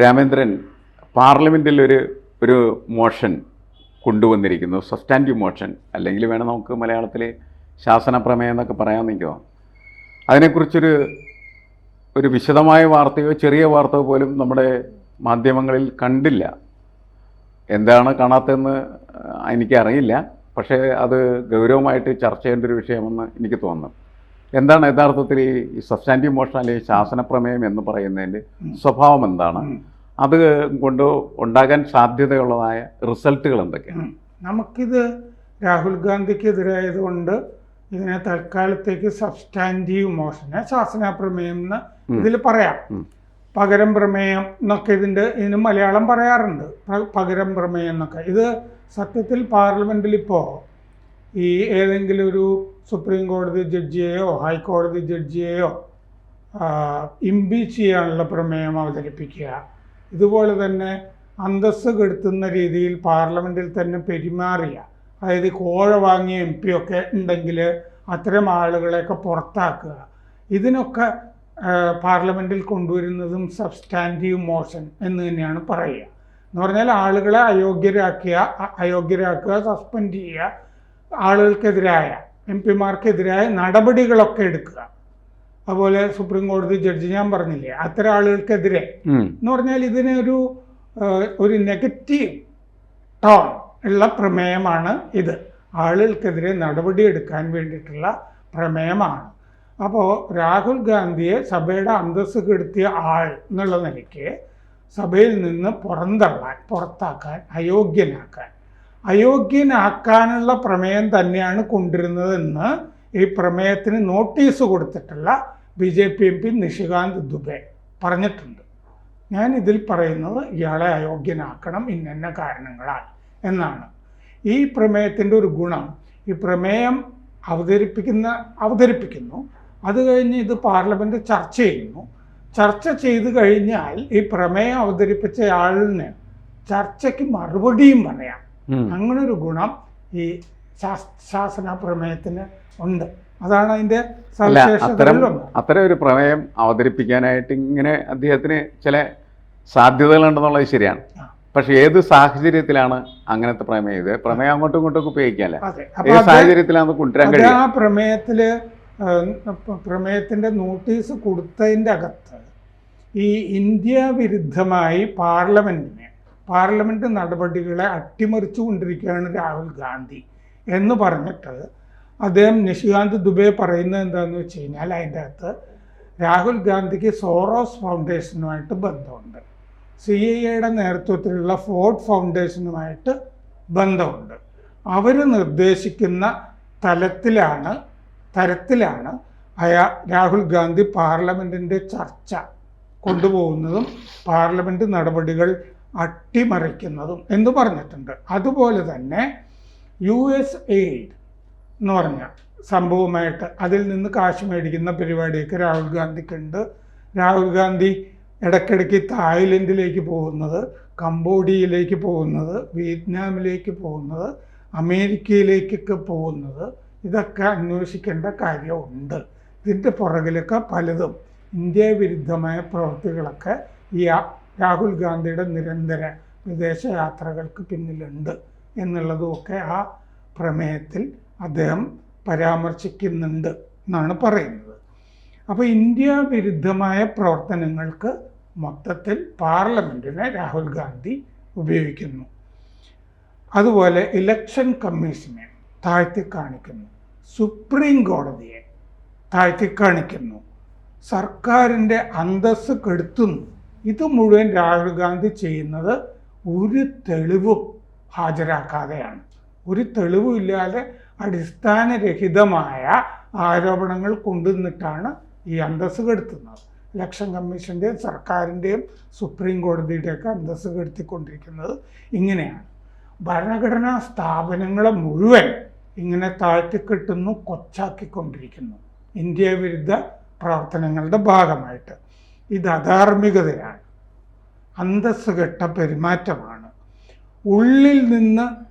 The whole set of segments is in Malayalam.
രാമേന്ദ്രൻ പാർലമെന്റിൽ ഒരു ഒരു മോഷൻ കൊണ്ടുവന്നിരിക്കുന്നു. സബ്സ്റ്റാന്റീവ് മോഷൻ അല്ലെങ്കിൽ വേണം നമുക്ക് മലയാളത്തിൽ ശാസന പ്രമേയം എന്നൊക്കെ പറയാൻ നിൽക്കുമോ അതിനെക്കുറിച്ചൊരു ഒരു വിശദമായ വാർത്തയോ ചെറിയ വാർത്തയോ പോലും നമ്മുടെ മാധ്യമങ്ങളിൽ കണ്ടില്ല. എന്താണ് കാണാത്തതെന്ന് എനിക്കറിയില്ല. പക്ഷേ അത് ഗൗരവമായിട്ട് ചർച്ച ചെയ്യേണ്ട ഒരു വിഷയമെന്ന് എനിക്ക് തോന്നുന്നു. എന്താണ് യഥാർത്ഥത്തിൽ ഈ സബ്സ്റ്റാന്റീവ് മോഷൻ അല്ലെങ്കിൽ ശാസന പ്രമേയം എന്ന് പറയുന്നതിന്റെ സ്വഭാവം എന്താണ്. അത് കൊണ്ട് ഉണ്ടാകാൻ സാധ്യതയുള്ളതായ റിസൾട്ടുകൾ എന്തൊക്കെയാണ്? നമുക്കിത് രാഹുൽ ഗാന്ധിക്കെതിരായതുകൊണ്ട് ഇതിനെ തൽക്കാലത്തേക്ക് സബ്സ്റ്റാന്റീവ് മോഷനെ ശാസന പ്രമേയം എന്ന് ഇതിൽ പറയാം. പകരം പ്രമേയം എന്നൊക്കെ ഇതിന്റെ ഇതിന് മലയാളം പറയാറുണ്ട്. പകരം പ്രമേയം എന്നൊക്കെ. ഇത് സത്യത്തിൽ പാർലമെന്റിൽ ഇപ്പോൾ ഈ ഏതെങ്കിലും ഒരു സുപ്രീം കോടതി ജഡ്ജിയെയോ ഹൈക്കോടതി ജഡ്ജിയെയോ ഇംപീച്ച് ചെയ്യാനുള്ള പ്രമേയം അവതരിപ്പിക്കുക. ഇതുപോലെ തന്നെ അന്തസ്സ് കെടുത്തുന്ന രീതിയിൽ പാർലമെന്റിൽ തന്നെ പെരുമാറിയ അതായത് കോഴ വാങ്ങിയ എം പി ഒക്കെ ഉണ്ടെങ്കിൽ അത്തരം ആളുകളെയൊക്കെ പുറത്താക്കുക. ഇതിനൊക്കെ പാർലമെന്റിൽ കൊണ്ടുവരുന്നതും സബ്സ്റ്റാന്റീവ് മോഷൻ എന്ന് തന്നെയാണ് പറയുക. എന്ന് പറഞ്ഞാൽ ആളുകളെ അയോഗ്യരാക്കുക അയോഗ്യരാക്കുക സസ്പെൻഡ് ചെയ്യുക ആളുകൾക്കെതിരായ എം പിമാർക്കെതിരായ നടപടികളൊക്കെ എടുക്കുക. അതുപോലെ സുപ്രീം കോടതി ജഡ്ജി ഞാൻ പറഞ്ഞില്ലേ അത്തരം ആളുകൾക്കെതിരെ എന്ന് പറഞ്ഞാൽ ഇതിനൊരു ഒരു നെഗറ്റീവ് ടോൺ ഉള്ള പ്രമേയമാണ് ഇത്. ആളുകൾക്കെതിരെ നടപടിയെടുക്കാൻ വേണ്ടിയിട്ടുള്ള പ്രമേയമാണ്. അപ്പോൾ രാഹുൽ ഗാന്ധിയെ സഭയുടെ അന്തസ്സ് കെടുത്തിയ ആൾ എന്നുള്ള നിലയ്ക്ക് സഭയിൽ നിന്ന് പുറന്തള്ളാൻ പുറത്താക്കാൻ അയോഗ്യനാക്കാൻ അയോഗ്യനാക്കാനുള്ള പ്രമേയം തന്നെയാണ് കൊണ്ടിരുന്നതെന്ന് ഈ പ്രമേയത്തിന് നോട്ടീസ് കൊടുത്തിട്ടുള്ള B J P M P Nishikant Dubey പറഞ്ഞിട്ടുണ്ട്. ഞാൻ ഇതിൽ പറയുന്നത് ഇയാളെ അയോഗ്യനാക്കണം ഇന്ന കാരണങ്ങളാൽ എന്നാണ്. ഈ പ്രമേയത്തിന്റെ ഒരു ഗുണം ഈ പ്രമേയം അവതരിപ്പിക്കുന്ന അവതരിപ്പിക്കുന്നു. അത് കഴിഞ്ഞ് ഇത് പാർലമെന്റ് ചർച്ച ചെയ്യുന്നു. ചർച്ച ചെയ്തു കഴിഞ്ഞാൽ ഈ പ്രമേയം അവതരിപ്പിച്ച ആളിന് ചർച്ചയ്ക്ക് മറുപടിയും പറയാം. ഉം. അങ്ങനെ ഒരു ഗുണം ഈ ശാസ് ശാസന പ്രമേയത്തിന് ഉണ്ട്. അതാണ് അതിന്റെ അത്തരം അത്തരം ഒരു പ്രമേയം അവതരിപ്പിക്കാനായിട്ട് ഇങ്ങനെ അദ്ദേഹത്തിന് ചില സാധ്യതകളുണ്ടെന്നുള്ളത് ശരിയാണ്. പക്ഷെ ഏത് സാഹചര്യത്തിലാണ് അങ്ങനത്തെ പ്രമേയം? ഇത് പ്രമേയം അങ്ങോട്ടും ഇങ്ങോട്ടും ഏത് സാഹചര്യത്തിലാണ് കൊണ്ടുവരാൻ കഴിയും ആ പ്രമേയത്തിൽ പ്രമേയത്തിന്റെ നോട്ടീസ് കൊടുത്തതിന്റെ അകത്ത് ഈ ഇന്ത്യ വിരുദ്ധമായി പാർലമെന്റിനെ പാർലമെന്റ് നടപടികളെ അട്ടിമറിച്ചു കൊണ്ടിരിക്കുകയാണ് രാഹുൽ ഗാന്ധി എന്ന് പറഞ്ഞിട്ട് അദ്ദേഹം നിഷികാന്ത് ദുബെ പറയുന്നത് എന്താണെന്ന് വെച്ച് കഴിഞ്ഞാൽ അതിന്റെ അകത്ത് രാഹുൽ ഗാന്ധിക്ക് സോറോസ് ഫൗണ്ടേഷനുമായിട്ട് ബന്ധമുണ്ട്. സി ഐ എയുടെ നേതൃത്വത്തിലുള്ള ഫോർഡ് ഫൗണ്ടേഷനുമായിട്ട് ബന്ധമുണ്ട്. അവർ നിർദ്ദേശിക്കുന്ന തലത്തിലാണ് തരത്തിലാണ് അയാ രാഹുൽ ഗാന്ധി പാർലമെന്റിന്റെ ചർച്ച കൊണ്ടുപോകുന്നതും പാർലമെന്റ് നടപടികൾ അട്ടിമറിക്കുന്നതും എന്ന് പറഞ്ഞിട്ടുണ്ട്. അതുപോലെ തന്നെ യു എസ് എയ്ഡ് എന്ന് പറഞ്ഞ സംഭവമായിട്ട് അതിൽ നിന്ന് കാശ് മേടിക്കുന്ന പരിപാടിയൊക്കെ രാഹുൽ ഗാന്ധിക്കുണ്ട്. രാഹുൽ ഗാന്ധി ഇടയ്ക്കിടയ്ക്ക് തായ്ലൻഡിലേക്ക് പോകുന്നത് കംബോഡിയയിലേക്ക് പോകുന്നത് വിയറ്റ്നാമിലേക്ക് പോകുന്നത് അമേരിക്കയിലേക്കൊക്കെ പോകുന്നത് ഇതൊക്കെ അന്വേഷിക്കേണ്ട കാര്യമുണ്ട്. ഇതിന്റെ പുറകിലൊക്കെ പലതും ഇന്ത്യ വിരുദ്ധമായ പ്രവൃത്തികളൊക്കെ ഈ രാഹുൽ ഗാന്ധിയുടെ നിരന്തര വിദേശ യാത്രകൾക്ക് പിന്നിലുണ്ട് എന്നുള്ളതുമൊക്കെ ആ പ്രമേയത്തിൽ അദ്ദേഹം പരാമർശിക്കുന്നുണ്ട് എന്നാണ് പറയുന്നത്. അപ്പോൾ ഇന്ത്യ വിരുദ്ധമായ പ്രവർത്തനങ്ങൾക്ക് മൊത്തത്തിൽ പാർലമെന്റിനെ രാഹുൽ ഗാന്ധി ഉപയോഗിക്കുന്നു. അതുപോലെ ഇലക്ഷൻ കമ്മീഷനെ താഴ്ത്തി കാണിക്കുന്നു സുപ്രീം കോടതിയെ താഴ്ത്തി കാണിക്കുന്നു സർക്കാരിന്റെ അന്തസ്സ് കെടുത്തുന്നു. ഇത് മുഴുവൻ രാഹുൽ ഗാന്ധി ചെയ്യുന്നത് ഒരു തെളിവും ഹാജരാക്കാതെയാണ്. ഒരു തെളിവും ഇല്ലാതെ അടിസ്ഥാനരഹിതമായ ആരോപണങ്ങൾ കൊണ്ടുവന്നിട്ടാണ് ഈ അന്തസ് കെടുത്തുന്നത്. ഇലക്ഷൻ കമ്മീഷന്റെയും സർക്കാരിന്റെയും സുപ്രീം കോടതിയുടെയൊക്കെ അന്തസ് കെടുത്തിക്കൊണ്ടിരിക്കുന്നത് ഇങ്ങനെയാണ്. ഭരണഘടനാ സ്ഥാപനങ്ങളെ മുഴുവൻ ഇങ്ങനെ താഴ്ത്തിക്കെട്ടുന്നു കൊച്ചാക്കിക്കൊണ്ടിരിക്കുന്നു. ഇന്ത്യ വിരുദ്ധ പ്രവർത്തനങ്ങളുടെ ഭാഗമായിട്ട്. ഇത് അധാർമികതയാണ്. അന്തസ് കെട്ട പെരുമാറ്റമാണ്. ഉള്ളിൽ നിന്ന്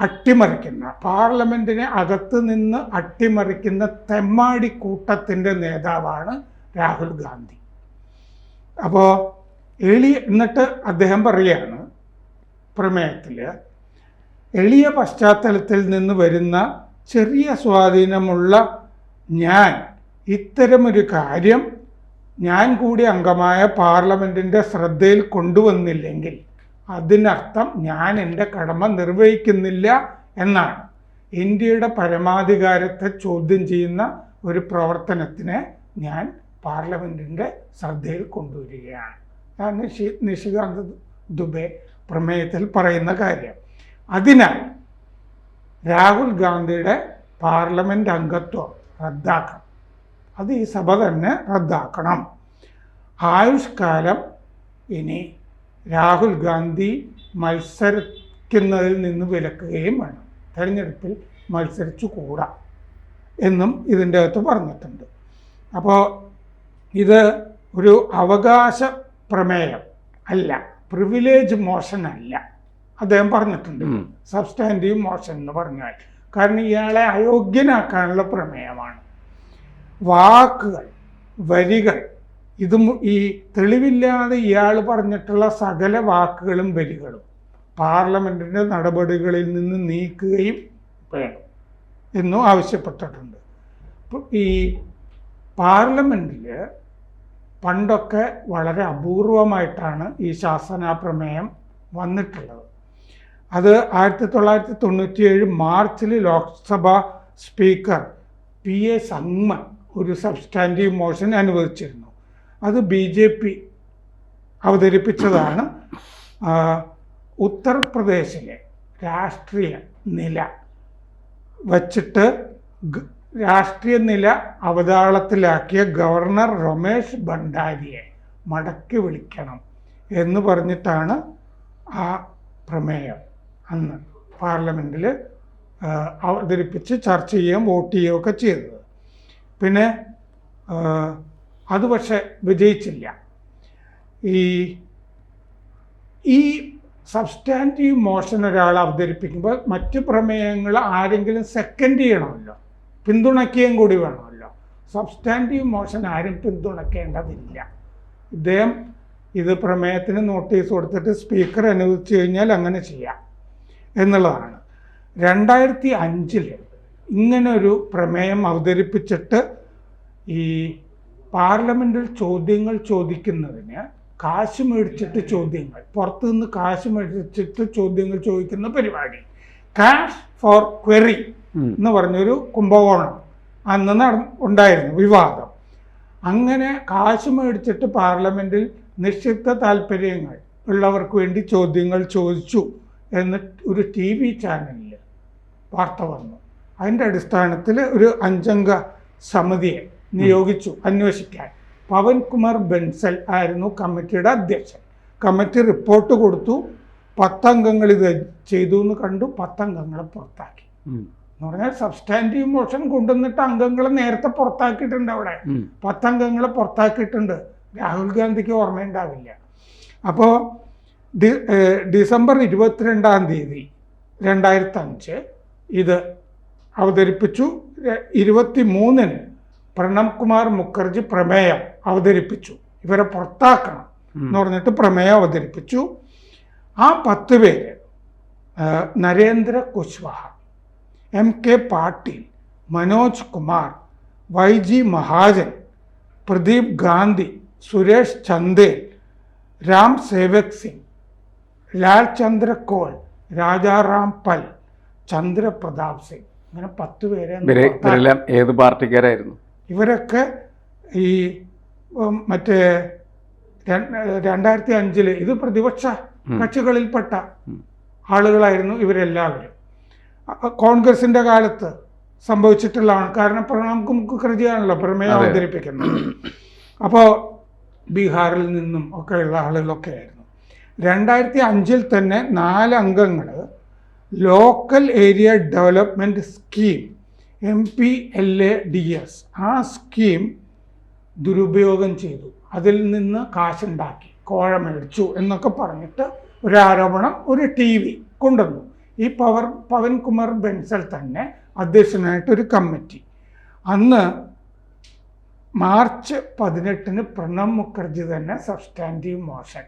അട്ടിമറിക്കുന്ന പാർലമെന്റിനെ അകത്ത് നിന്ന് അട്ടിമറിക്കുന്ന തെമ്മാടി കൂട്ടത്തിന്റെ നേതാവാണ് രാഹുൽ ഗാന്ധി. അപ്പോൾ എളിയ എന്നിട്ട് അദ്ദേഹം പറയുകയാണ് പ്രമേയത്തിൽ എളിയ പശ്ചാത്തലത്തിൽ നിന്ന് വരുന്ന ചെറിയ സ്വാധീനമുള്ള ഞാൻ ഇത്തരമൊരു കാര്യം ഞാൻ കൂടി അംഗമായ പാർലമെന്റിന്റെ ശ്രദ്ധയിൽ കൊണ്ടുവന്നില്ലെങ്കിൽ അതിനർത്ഥം ഞാൻ എന്റെ കടമ നിർവഹിക്കുന്നില്ല എന്നാണ്. ഇന്ത്യയുടെ പരമാധികാരത്തെ ചോദ്യം ചെയ്യുന്ന ഒരു പ്രവർത്തനത്തിനെ ഞാൻ പാർലമെന്റിന്റെ ശ്രദ്ധയിൽ കൊണ്ടുവരികയാണ്. അതാണ് നിഷി നിഷികാന്ത് ദുബെ പ്രമേയത്തിൽ പറയുന്ന കാര്യം. അതിനാൽ രാഹുൽ ഗാന്ധിയുടെ പാർലമെന്റ് അംഗത്വം റദ്ദാക്കണം. അത് ഈ സഭ തന്നെ റദ്ദാക്കണം. ആയുഷ്കാലം ഇനി രാഹുൽ ഗാന്ധി മത്സരിക്കുന്നതിൽ നിന്ന് വിലക്കുകയും വേണം. തെരഞ്ഞെടുപ്പിൽ മത്സരിച്ചു കൂടാ എന്നും ഇതിന്റെ അകത്ത് പറഞ്ഞിട്ടുണ്ട്. അപ്പോൾ ഇത് ഒരു അവകാശ പ്രമേയം അല്ല പ്രിവിലേജ് മോഷൻ അല്ല. അദ്ദേഹം പറഞ്ഞിട്ടുണ്ട്. സബ്സ്റ്റാന്റീവ് മോഷൻ എന്ന് പറഞ്ഞാൽ. കാരണം ഇയാളെ അയോഗ്യനാക്കാനുള്ള പ്രമേയമാണ്. വാക്കുകൾ വരികൾ. ഇതും ഈ തെളിവില്ലാതെ ഇയാൾ പറഞ്ഞിട്ടുള്ള സകല വാക്കുകളും വരികളും പാർലമെന്റിന്റെ നടപടികളിൽ നിന്ന് നീക്കുകയും വേണം എന്നും ആവശ്യപ്പെട്ടിട്ടുണ്ട്. ഈ പാർലമെന്റിൽ പണ്ടൊക്കെ വളരെ അപൂർവമായിട്ടാണ് ഈ ശാസന പ്രമേയം വന്നിട്ടുള്ളത്. അത് ആയിരത്തി തൊള്ളായിരത്തി തൊണ്ണൂറ്റിയേഴ് മാർച്ചിൽ Lok Sabha speaker P A Sangma ഒരു സബ്സ്റ്റാന്റീവ് മോഷൻ അനുവദിച്ചിരുന്നു. അത് ബി ജെ പി അവതരിപ്പിച്ചതാണ്. ഉത്തർപ്രദേശിലെ രാഷ്ട്രീയ നില വച്ചിട്ട് രാഷ്ട്രീയ നില അവതാളത്തിലാക്കിയ ഗവർണർ രമേശ് ഭണ്ഡാരിയെ മടക്കി വിളിക്കണം എന്ന് പറഞ്ഞിട്ടാണ് ആ പ്രമേയം അന്ന് പാർലമെന്റിൽ അവതരിപ്പിച്ച് ചർച്ച ചെയ്യുകയും വോട്ട് ചെയ്യുകയൊക്കെ ചെയ്തത്. പിന്നെ അത് പക്ഷെ വിജയിച്ചില്ല. ഈ ഈ സബ്സ്റ്റാന്റീവ് മോഷൻ ഒരാൾ അവതരിപ്പിക്കുമ്പോൾ മറ്റു പ്രമേയങ്ങൾ ആരെങ്കിലും സെക്കൻഡ് ചെയ്യണമല്ലോ. പിന്തുണയ്ക്കുകയും കൂടി വേണമല്ലോ. സബ്സ്റ്റാന്റീവ് മോഷൻ ആരും പിന്തുണയ്ക്കേണ്ടതില്ല. ഇദ്ദേഹം ഇത് പ്രമേയത്തിന് നോട്ടീസ് കൊടുത്തിട്ട് സ്പീക്കർ അനുവദിച്ചു കഴിഞ്ഞാൽ അങ്ങനെ ചെയ്യാം. എന്നുള്ളതാണ്. രണ്ടായിരത്തി അഞ്ചിൽ ഇങ്ങനൊരു പ്രമേയം അവതരിപ്പിച്ചിട്ട് ഈ പാർലമെന്റിൽ ചോദ്യങ്ങൾ ചോദിക്കുന്നതിന് കാശ് മേടിച്ചിട്ട് ചോദ്യങ്ങൾ പുറത്തു നിന്ന് കാശ് മേടിച്ചിട്ട് ചോദ്യങ്ങൾ ചോദിക്കുന്ന പരിപാടി. Cash for query. എന്ന് പറഞ്ഞൊരു കുംഭകോണം അന്ന് നട ഉണ്ടായിരുന്നു വിവാദം. അങ്ങനെ കാശ് മേടിച്ചിട്ട് പാർലമെന്റിൽ നിക്ഷിപ്ത താല്പര്യങ്ങൾ ഉള്ളവർക്ക് വേണ്ടി ചോദ്യങ്ങൾ ചോദിച്ചു എന്ന് ഒരു ടി വി ചാനലിൽ വാർത്ത വന്നു. അതിന്റെ അടിസ്ഥാനത്തിൽ ഒരു അഞ്ചംഗ സമിതിയെ നിയോഗിച്ചു അന്വേഷിക്കാൻ. പവൻകുമാർ ബെൻസൽ ആയിരുന്നു കമ്മിറ്റിയുടെ അധ്യക്ഷൻ. കമ്മിറ്റി റിപ്പോർട്ട് കൊടുത്തു. പത്തംഗങ്ങൾ ഇത് ചെയ്തു എന്ന് കണ്ടു. പത്തംഗങ്ങളെ പുറത്താക്കി. എന്ന് പറഞ്ഞാൽ സബ്സ്റ്റാന്റീവ് മോഷൻ കൊണ്ടുവന്നിട്ട് അംഗങ്ങളെ നേരത്തെ പുറത്താക്കിയിട്ടുണ്ട് അവിടെ. പത്തംഗങ്ങളെ പുറത്താക്കിയിട്ടുണ്ട്. രാഹുൽ ഗാന്ധിക്ക് ഓർമ്മയുണ്ടാവില്ല. അപ്പോൾ ഡിസംബർ ഇരുപത്തിരണ്ടാം തീയതി രണ്ടായിരത്തഞ്ച് ഇത് അവതരിപ്പിച്ചു. ഇരുപത്തി മൂന്നിന് പ്രണബ് കുമാർ മുഖർജി പ്രമേയം അവതരിപ്പിച്ചു. ഇവരെ പുറത്താക്കണം എന്ന് പറഞ്ഞിട്ട് പ്രമേയം അവതരിപ്പിച്ചു. ആ പത്ത് പേര് Narendra Kushwaha M K Patil Manoj Kumar Y G Mahajan Pradeep Gandhi Suresh Chandel Ram Sevak Singh Lal Chandra Kol Rajaram Pal Chandrapratap Singh. ഇങ്ങനെ പത്ത് പേരെ. ഇവരെല്ലാം ഏത് പാർട്ടിക്കാരായിരുന്നു? ഇവരൊക്കെ ഈ മറ്റേ രണ്ട് രണ്ടായിരത്തി അഞ്ചിൽ ഇത് പ്രതിപക്ഷ കക്ഷികളിൽപ്പെട്ട ആളുകളായിരുന്നു ഇവരെല്ലാവരും. കോൺഗ്രസിന്റെ കാലത്ത് സംഭവിച്ചിട്ടുള്ളതാണ്. കാരണം പ്രണാം മുഖർജിയാണല്ലോ പ്രമേയം അവതരിപ്പിക്കുന്നത്. അപ്പോൾ ബീഹാറിൽ നിന്നും ഒക്കെയുള്ള ആളുകളൊക്കെ ആയിരുന്നു. രണ്ടായിരത്തി അഞ്ചിൽ തന്നെ നാല് അംഗങ്ങൾ local area development scheme M P L A D S. ആ സ്കീം ദുരുപയോഗം ചെയ്തു. അതിൽ നിന്ന് കാശുണ്ടാക്കി കോഴ മേടിച്ചു എന്നൊക്കെ പറഞ്ഞിട്ട് ഒരു ആരോപണം ഒരു ടി വി കൊണ്ടുവന്നു. ഈ പവർ പവൻകുമാർ ബെൻസൽ തന്നെ അധ്യക്ഷനായിട്ടൊരു കമ്മിറ്റി. അന്ന് മാർച്ച് പതിനെട്ടിന് പ്രണബ് മുഖർജി തന്നെ സബ്സ്റ്റാന്റീവ് മോഷൻ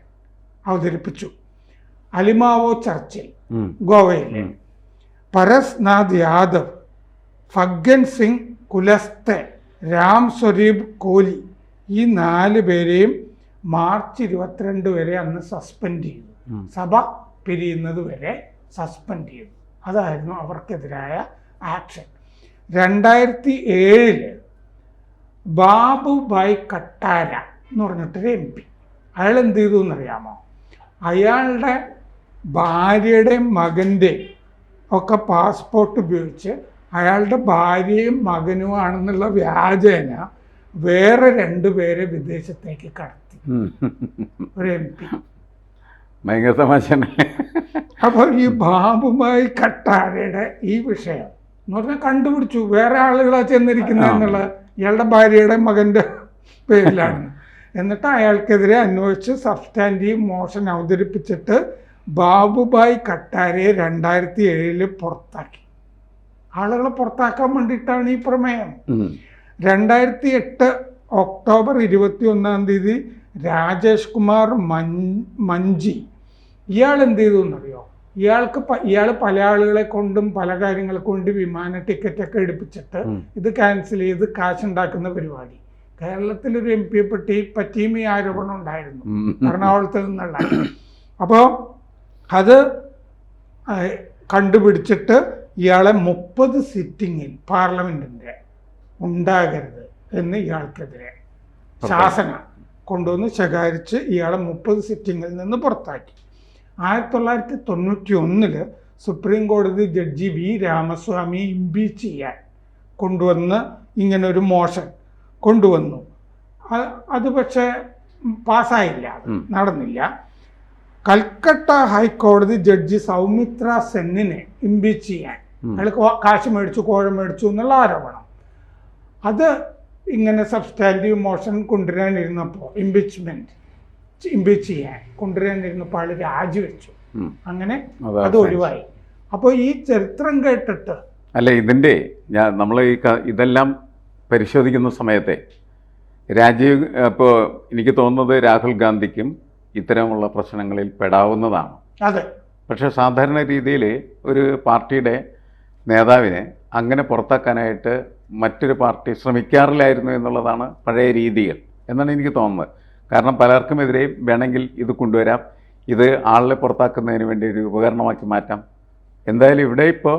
അവതരിപ്പിച്ചു. അലിമാവോ ചർച്ചിൽ. ഗോവയിലെ. പരസ്നാഥ് യാദവ് ഫഗ്ഗൻ സിംഗ് കുലസ്തെ രാം സ്വരീബ് കോലി ഈ നാല് പേരെയും മാർച്ച് ഇരുപത്തിരണ്ട് വരെ അന്ന് സസ്പെൻഡ് ചെയ്തു. സഭ പിരിയുന്നത് വരെ സസ്പെൻഡ് ചെയ്തു. അതായിരുന്നു അവർക്കെതിരായ ആക്ഷൻ. രണ്ടായിരത്തി ഏഴിൽ ബാബുഭായ് കട്ടാര എന്ന് പറഞ്ഞിട്ടൊരു എം പി. അയാൾ എന്ത് ചെയ്തു എന്നറിയാമോ അയാളുടെ ഭാര്യയുടെ മകന്റെയും ഒക്കെ പാസ്പോർട്ട് ഉപയോഗിച്ച് അയാളുടെ ഭാര്യയും മകനുമാണെന്നുള്ള വ്യാജേന വേറെ രണ്ട് പേരെ വിദേശത്തേക്ക് കടത്തി. ഒരു എം പി. ഭയങ്കര തമാശ അപ്പോൾ ഈ ബാബുമായി കട്ടാരയുടെ ഈ വിഷയം എന്ന് പറഞ്ഞാൽ കണ്ടുപിടിച്ചു. വേറെ ആളുകളാ ചെന്നിരിക്കുന്നത് എന്നുള്ള ഇയാളുടെ ഭാര്യയുടെ മകന്റെ പേരിലാണ്. എന്നിട്ട് അയാൾക്കെതിരെ അന്വേഷിച്ച് സബ്സ്റ്റാന്റീവ് മോഷൻ അവതരിപ്പിച്ചിട്ട് ബാബുഭായ് കട്ടാരെ രണ്ടായിരത്തി ഏഴിൽ പുറത്താക്കി. ആളുകളെ പുറത്താക്കാൻ വേണ്ടിയിട്ടാണ് ഈ പ്രമേയം. രണ്ടായിരത്തി എട്ട് ഒക്ടോബർ ഇരുപത്തി ഒന്നാം തീയതി രാജേഷ് കുമാർ മഞ്ജി ഇയാൾ എന്ത് ചെയ്തു എന്നറിയോ? ഇയാൾക്ക് ഇയാൾ പല ആളുകളെ കൊണ്ടും പല കാര്യങ്ങളെ കൊണ്ടും വിമാന ടിക്കറ്റൊക്കെ എടുപ്പിച്ചിട്ട് ഇത് ക്യാൻസൽ ചെയ്ത് കാശുണ്ടാക്കുന്ന പരിപാടി. കേരളത്തിലൊരു എം പിയെ പറ്റി പറ്റിയും ഈ ആരോപണം ഉണ്ടായിരുന്നു. എറണാകുളത്ത് നിന്നുള്ള. അപ്പോൾ അത് കണ്ടുപിടിച്ചിട്ട് ഇയാളെ മുപ്പത് സിറ്റിങ്ങിൽ പാർലമെന്റിന്റെ ഉണ്ടാകരുത് എന്ന് ഇയാൾക്കെതിരെ ശാസന കൊണ്ടുവന്ന് ശകാരിച്ച് ഇയാളെ മുപ്പത് സിറ്റിങ്ങിൽ നിന്ന് പുറത്താക്കി. ആയിരത്തി തൊള്ളായിരത്തി തൊണ്ണൂറ്റി ഒന്നിൽ സുപ്രീം കോടതി ജഡ്ജി വി രാമസ്വാമി ഇംപീച്ച് ചെയ്യാൻ കൊണ്ടുവന്ന് ഇങ്ങനെ ഒരു മോഷൻ കൊണ്ടുവന്നു അത് പക്ഷേ പാസ്സായില്ല നടന്നില്ല. കൽക്കട്ട ഹൈക്കോടതി ജഡ്ജി സൗമിത്ര സെന്നിനെ ഇംപീച്ച് ചെയ്യാൻ. അയാൾക്ക് അയാൾ കാശ് മേടിച്ചു കോഴ മേടിച്ചു എന്നുള്ള ആരോപണം. അത് ഇങ്ങനെ സബ്സ്റ്റാന്റീവ് മോഷൻ കൊണ്ടുവരാനിരുന്നപ്പോൾ ഇംപീച്ച്മെന്റ് ഇംപീച്ച് ചെയ്യാൻ കൊണ്ടുവരാനിരുന്നപ്പോൾ ആൾ രാജിവെച്ചു. അങ്ങനെ അതാ അത് ഒഴിവായി. അപ്പോൾ ഈ ചരിത്രം കേട്ടിട്ട് അല്ല ഇതിന്റെ ഞാൻ നമ്മൾ ഈ ഇതെല്ലാം പരിശോധിക്കുന്ന സമയത്തെ രാജീവ് ഇപ്പോൾ എനിക്ക് തോന്നുന്നത് രാഹുൽ ഗാന്ധിക്കും ഇത്തരമുള്ള പ്രശ്നങ്ങളിൽ പെടാവുന്നതാണ്. അതെ. പക്ഷേ സാധാരണ രീതിയിൽ ഒരു പാർട്ടിയുടെ നേതാവിനെ അങ്ങനെ പുറത്താക്കാനായിട്ട് മറ്റൊരു പാർട്ടി ശ്രമിക്കാറില്ലായിരുന്നു എന്നുള്ളതാണ് പഴയ രീതികൾ എന്നാണ് എനിക്ക് തോന്നുന്നത്. കാരണം പലർക്കുമെതിരെയും വേണമെങ്കിൽ ഇത് കൊണ്ടുവരാം ഇത് ആളിനെ പുറത്താക്കുന്നതിന് വേണ്ടി ഒരു ഉപകരണമാക്കി മാറ്റാം. എന്തായാലും ഇവിടെ ഇപ്പോൾ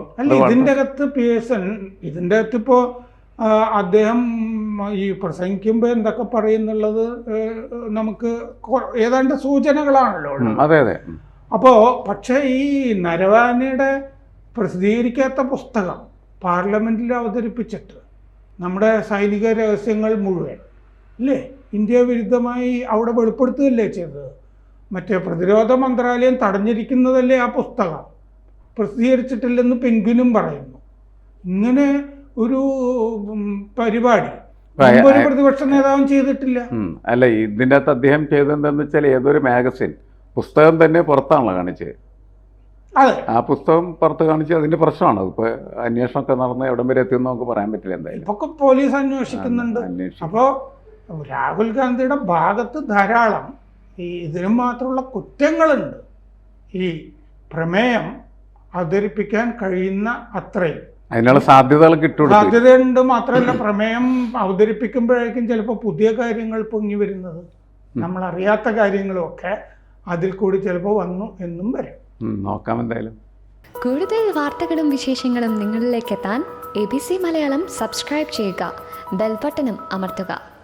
ഇതിന്റെ അകത്ത് പി എസ് എൻ ഇതിന്റെ അകത്ത് ഇപ്പോൾ അദ്ദേഹം ഈ പ്രസംഗിക്കുമ്പോൾ എന്തൊക്കെ പറയുന്നുള്ളത് നമുക്ക് ഏതാണ്ട് സൂചനകളാണല്ലോ ഉള്ളത്. അതെ അതെ. അപ്പോ അപ്പോൾ പക്ഷേ ഈ നരവാനയുടെ പ്രസിദ്ധീകരിക്കാത്ത പുസ്തകം പാർലമെന്റിൽ അവതരിപ്പിച്ചിട്ട് നമ്മുടെ സൈനിക രഹസ്യങ്ങൾ മുഴുവൻ അല്ലേ? ഇന്ത്യ വിരുദ്ധമായി അവിടെ വെളിപ്പെടുത്തുകയല്ലേ ചെയ്തത്? മറ്റേ പ്രതിരോധ മന്ത്രാലയം തടഞ്ഞിരിക്കുന്നതല്ലേ ആ പുസ്തകം? പ്രസിദ്ധീകരിച്ചിട്ടില്ലെന്ന് പെൻഗ്വിനും പറയുന്നു. ഇങ്ങനെ ഒരു പരിപാടി. ഒരു പ്രതിപക്ഷ നേതാവും ചെയ്തിട്ടില്ല. അല്ല ഇതിന്റെ അകത്ത് അദ്ദേഹം ചെയ്തതെന്താണെന്ന് വെച്ചാൽ ഏതൊരു മാഗസിൻ പുസ്തകം തന്നെ പുറത്താണല്ലോ കാണിച്ചത്. അതെ. ആ പുസ്തകം പുറത്ത് കാണിച്ച് അതിന്റെ പ്രശ്നമാണ്. ഇപ്പൊ അന്വേഷണമൊക്കെ നടന്ന് എവിടം വരെ എത്തിയെന്ന് നമുക്ക് പറയാൻ പറ്റില്ല എന്തായാലും. പോലീസ് അന്വേഷിക്കുന്നുണ്ട്. അപ്പോ രാഹുൽ ഗാന്ധിയുടെ ഭാഗത്ത് ധാരാളം ഈ ഇതിനും മാത്രമുള്ള കുറ്റങ്ങളുണ്ട്. ഈ പ്രമേയം അവതരിപ്പിക്കാൻ കഴിയുന്ന അത്രയും. അതിനുള്ള സാധ്യതകൾ കിട്ടും സാധ്യതയുണ്ട് മാത്രമല്ല പ്രമേയം അവതരിപ്പിക്കുമ്പോഴേക്കും ചിലപ്പോൾ പുതിയ കാര്യങ്ങൾ പൊങ്ങി വരുന്നത്. നമ്മൾ അറിയാത്ത കാര്യങ്ങളൊക്കെ അതിൽ കൂടി ചിലപ്പോൾ വന്നു എന്നും വരും. നോക്കാം എന്തായാലും. കൂടുതൽ വാർത്തകളും വിശേഷങ്ങളും നിങ്ങളിലേക്ക് എത്താൻ A B C Malayalam subscribe ചെയ്യുക. ബെൽബട്ടനും അമർത്തുക.